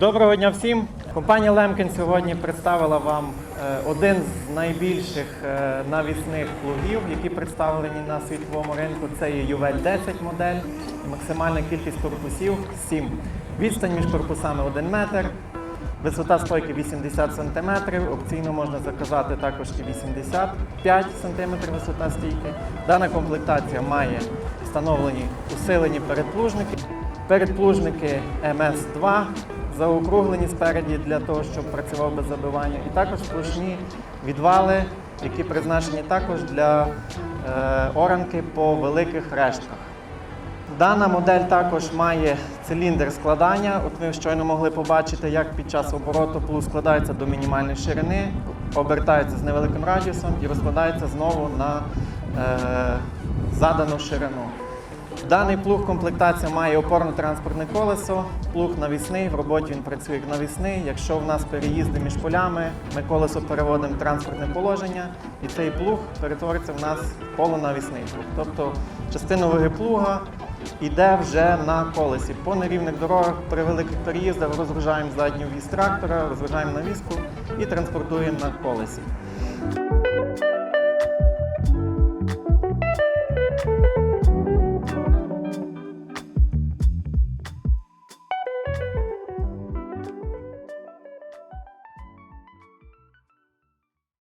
Доброго дня всім! Компанія Лемкін сьогодні представила вам е, один з найбільших е, навісних плугів, які представлені на світовому ринку. Це є UVL 10 модель, максимальна кількість корпусів 7. Відстань між корпусами 1 метр, висота стойки 80 см, опційно можна заказати також і 85 см висота стійки. Дана комплектація має встановлені усилені передплужники. Передплужники МС2 заокруглені спереді для того, щоб працював без забивання. І також сплошні відвали, які призначені також для е, оранки по великих рештках. Дана модель також має циліндр складання. От ви щойно могли побачити, як під час обороту плуг складається до мінімальної ширини, обертається з невеликим радіусом і розкладається знову на е, задану ширину. Даний плуг комплектація має опорно-транспортне колесо, плуг навісний, в роботі він працює як навісний. Якщо в нас переїзди між полями, ми колесо переводимо в транспортне положення, і цей плуг перетвориться в нас в полонавісний плуг. Тобто частина ваги плуга йде вже на колесі. По нерівних дорогах при великих переїздах розгружаємо задню віз трактора, розгружаємо навіску і транспортуємо на колесі.